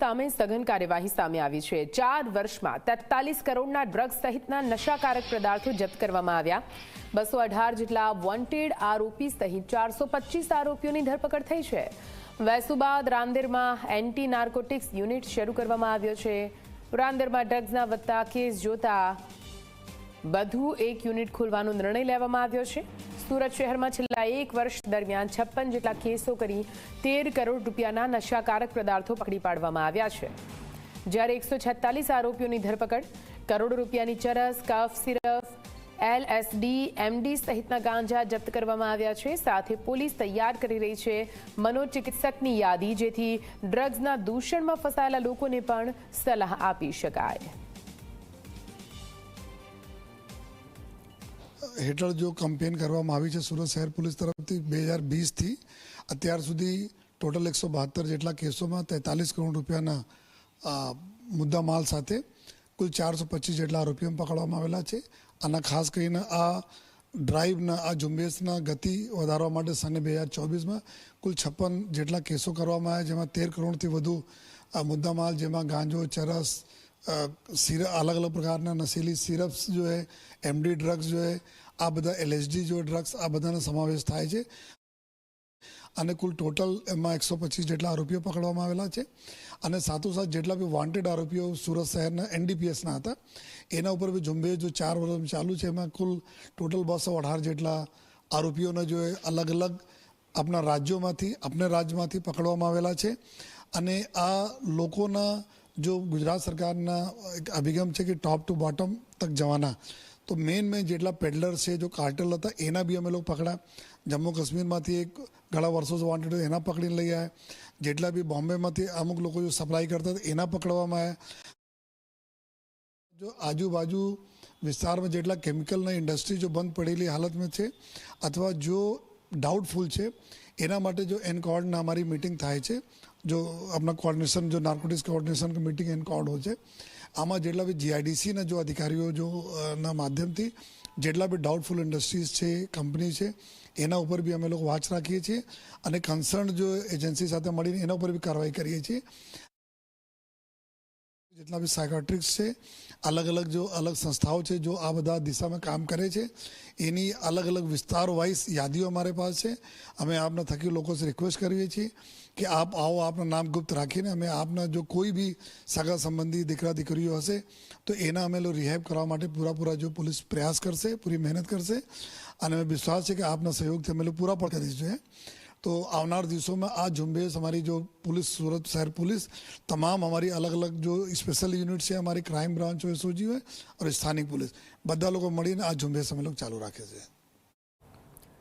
સામે સઘન કાર્યવાહી સામે આવી છે. ચાર વર્ષમાં તેતાલીસ કરોડના ડ્રગ્સ સહિતના નશાકારક પદાર્થો જપ્ત કરવામાં આવ્યા. બસો અઢાર જેટલા વોન્ટેડ આરોપી સહિત ચારસો પચીસ આરોપીઓની ધરપકડ થઈ છે. વૈસુબાદ રાંદેરમાં એન્ટી નાર્કોટિક્સ યુનિટ શરૂ કરવામાં આવ્યો છે. રાંદેરમાં ડ્રગ્સના વધતા કેસ જોતા બધું એક યુનિટ ખોલવાનો નિર્ણય લેવામાં આવ્યો છે. સુરત શહેરમાં છેલ્લા એક વર્ષ દરમિયાન છપ્પન જેટલા કેસો કરી તેર કરોડ રૂપિયાના નશાકારક પદાર્થો પકડી પાડવામાં આવ્યા છે. જ્યારે એકસો છત્તાલીસ આરોપીઓની ધરપકડ, કરોડો રૂપિયાની ચરસ, કફ સિરપ એલએસડી, એમડી સહિતના ગાંજા જપ્ત કરવામાં આવ્યા છે. સાથે પોલીસ તૈયાર કરી રહી છે મનોચિકિત્સકની યાદી, જેથી ડ્રગ્સના દૂષણમાં ફસાયેલા લોકોને પણ સલાહ આપી શકાય. હેઠળ જો કમ્પેન કરવામાં આવી છે સુરત શહેર પોલીસ તરફથી બે હજાર વીસથી, અત્યાર સુધી ટોટલ એકસો બહાત્તર જેટલા કેસોમાં તેતાલીસ કરોડ રૂપિયાના મુદ્દા માલ સાથે કુલ ચારસો પચીસ જેટલા આરોપીઓ પકડવામાં આવેલા છે. આના ખાસ કરીને આ ડ્રાઈવના આ ઝુંબેશના ગતિ વધારવા માટે સને બે હજાર ચોવીસમાં કુલ છપ્પન જેટલા કેસો કરવામાં આવ્યા, જેમાં તેર કરોડથી વધુ આ મુદ્દામાલ, જેમાં ગાંજો, ચરસ અલગ અલગ પ્રકારના નશીલી સિરપ્સ જો હે એમડી ડ્રગ્સ જો હે આ બધા એલએસડી જો ડ્રગ્સ આ બધાનો સમાવેશ થાય છે અને કુલ ટોટલ એમાં એકસો પચીસ જેટલા આરોપીઓ પકડવામાં આવેલા છે અને સાથોસાથ જેટલા બી વોન્ટેડ આરોપીઓ સુરત શહેરના એનડીપીએસના હતા એના ઉપર બી ઝુંબેશ જો ચાર વર્ષ ચાલુ છે એમાં કુલ ટોટલ બસો અઢાર જેટલા આરોપીઓને જો અલગ અલગ આપણા રાજ્યોમાંથી આપણા રાજ્યમાંથી પકડવામાં આવેલા છે અને આ લોકોના જો ગુજરાત સરકારના એક અભિગમ છે કે ટોપ ટુ બોટમ તક જવાના તો મેઇન મેઇન જેટલા પેડલર છે જો કાર્ટેલ હતા એના બી અમે લોકો પકડ્યા જમ્મુ કાશ્મીરમાંથી એક ઘણા વર્ષો વોન્ટેડ એના પકડીને લઈ આવ્યા જેટલા બી બોમ્બેમાંથી અમુક લોકો જો સપ્લાય કરતા હતા એના પકડવામાં આવ્યા જો આજુબાજુ વિસ્તારમાં જેટલા કેમિકલના ઇન્ડસ્ટ્રી જો બંધ પડેલી હાલતમાં છે અથવા જો ડાઉટફુલ છે. એના માટે જો એનકોર્ડના અમારી મિટિંગ થાય છે, જો આપણા કોર્ડિનેશન જો નાર્કોટિક્સ કોર્ડિનેશન મિટિંગ એનકોર્ડ હોય છે, આમાં જેટલા બી જીઆઈડીસીના જો અધિકારીઓ જો ના માધ્યમથી જેટલા બી ડાઉટફુલ ઇન્ડસ્ટ્રીઝ છે કંપની છે, એના ઉપર બી અમે લોકો વાચ રાખીએ છીએ અને કન્સર્ન જો એજન્સી સાથે મળીને એના ઉપર બી કાર્યવાહી કરીએ છીએ. જેટલા બી સાયકાટ્રિક્સ છે અલગ અલગ જો અલગ સંસ્થાઓ છે જો આ બધા દિશામાં કામ કરે છે, એની અલગ અલગ વિસ્તાર વાઇઝ યાદીઓ અમારે પાસે છે. અમે આપના થકી લોકો રિક્વેસ્ટ કરીએ છીએ કે આપ આવો, આપના નામ ગુપ્ત રાખીને અમે આપના જો કોઈ બી સગા સંબંધી દીકરા દીકરીઓ હશે, તો એના અમે લોકો રિહેબ કરવા માટે પૂરા પૂરા જો પોલીસ પ્રયાસ કરશે, પૂરી મહેનત કરશે. અને અમે વિશ્વાસ છે કે આપના સહયોગથી અમે પૂરા પણ કરીશું તો આવનાર દિવસોમાં આ ઝુંબેશ અમારી જો પુલિસ સુરત શહેર पुलिस તમામ અમારી અલગ અલગ જો સ્પેશિયલ યુનિટ છે અમારી ક્રાઇમ બ્રાન્ચ હોય એસઓજી હોય और સ્થાનિક पुलिस બધા લોકો મળીને આ ઝુંબેશ અમે લોકો ચાલુ રાખે છે